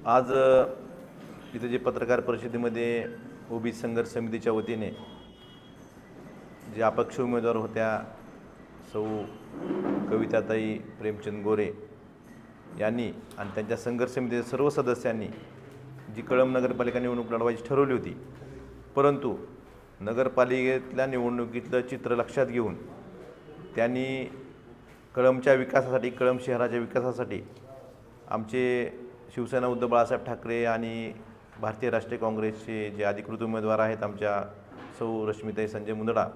आज इथं जे पत्रकार परिषदेमध्ये ओबी संघर्ष समितीच्या वतीने जे अपक्ष उमेदवार होत्या सौ कविताताई प्रेमचंद गोरे यांनी आणि त्यांच्या संघर्ष समितीच्या सर्व सदस्यांनी जी कळंब नगरपालिका निवडणूक लढवायची ठरवली होती परंतु नगरपालिकेतल्या निवडणुकीतलं चित्र लक्षात घेऊन त्यांनी कळंबच्या विकासासाठी कळंब शहराच्या विकासासाठी आमचे शिवसेना उद्धव बाळासाहेब ठाकरे आणि भारतीय राष्ट्रीय काँग्रेसचे जे अधिकृत उमेदवार आहेत आमच्या सौ रश्मिताई संजय मुंदडा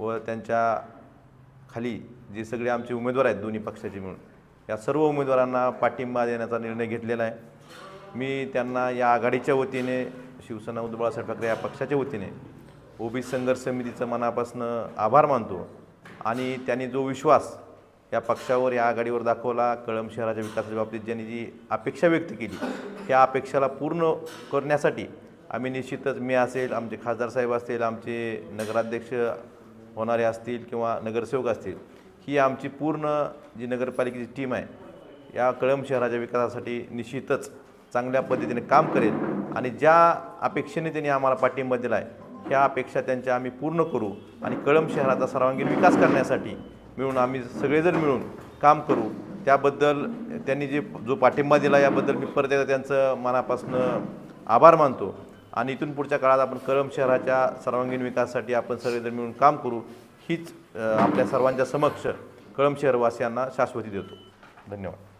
व त्यांच्या खाली जे सगळे आमचे उमेदवार आहेत दोन्ही पक्षाचे मिळून या सर्व उमेदवारांना पाठिंबा देण्याचा निर्णय घेतलेला आहे. मी त्यांना या आघाडीच्या वतीने शिवसेना उद्धव बाळासाहेब ठाकरे या पक्षाच्या वतीने ओबीसी संघर्ष समितीचं मनापासून आभार मानतो आणि त्यांनी जो विश्वास या पक्षावर या आघाडीवर दाखवला. कळंब शहराच्या विकासाच्या बाबतीत ज्यांनी जी अपेक्षा व्यक्त केली त्या अपेक्षाला पूर्ण करण्यासाठी आम्ही निश्चितच मी असेल आमचे खासदार साहेब असतील आमचे नगराध्यक्ष होणारे असतील किंवा नगरसेवक असतील ही आमची पूर्ण जी नगरपालिकेची टीम आहे या कळंब शहराच्या विकासासाठी निश्चितच चांगल्या पद्धतीने काम करेल आणि ज्या अपेक्षेने त्यांनी आम्हाला पाठिंबा दिला आहे त्या अपेक्षा त्यांच्या आम्ही पूर्ण करू आणि कळंब शहराचा सर्वांगीण विकास करण्यासाठी मिळून आम्ही सगळेजण मिळून काम करू. त्याबद्दल त्यांनी जे जो पाठिंबा दिला याबद्दल मी परत एकदा त्यांचं मनापासून आभार मानतो. आणि इथून पुढच्या काळात आपण कळम शहराच्या सर्वांगीण विकासासाठी आपण सगळेजण मिळून काम करू हीच आपल्या सर्वांच्या समक्ष कळम शहरवासियांना शाश्वती देतो. धन्यवाद.